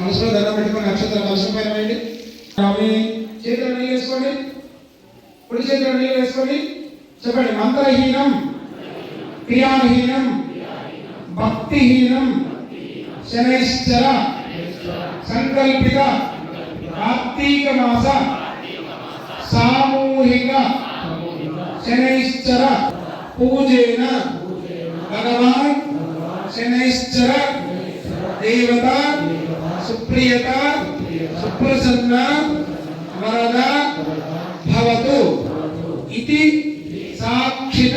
మనసులో దండం పెట్టుకుని నక్షత్రం కలసం పైన వేయండి స్వామి చేతిలో నీళ్ళు వేసుకోండి. కుడి చేతిలో నీళ్ళు వేసుకొని చెప్పండి మంత్రహీనం క్రియాహీనం భక్తిహీనం శనైశ్చర. సంకల్పిత కార్తీక మాస సామూహిక శనైశ్చర పూజేన. భగవాన్ శనైశ్చర దేవత సుప్రియత సుప్రసన్న వరద భవతు. ఇది సాక్షిత